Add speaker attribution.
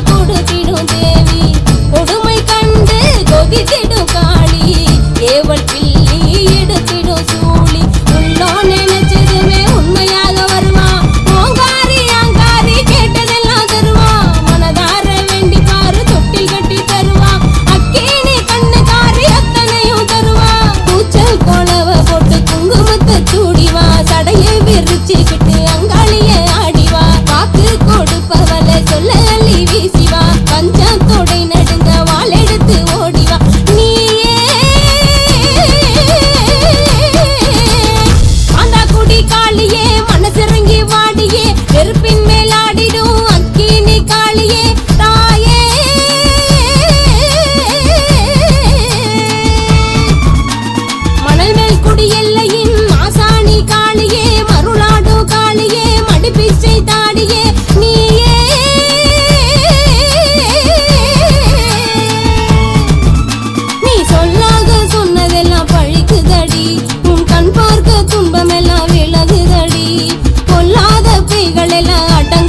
Speaker 1: కుడిచిను దేవి. అడ్డం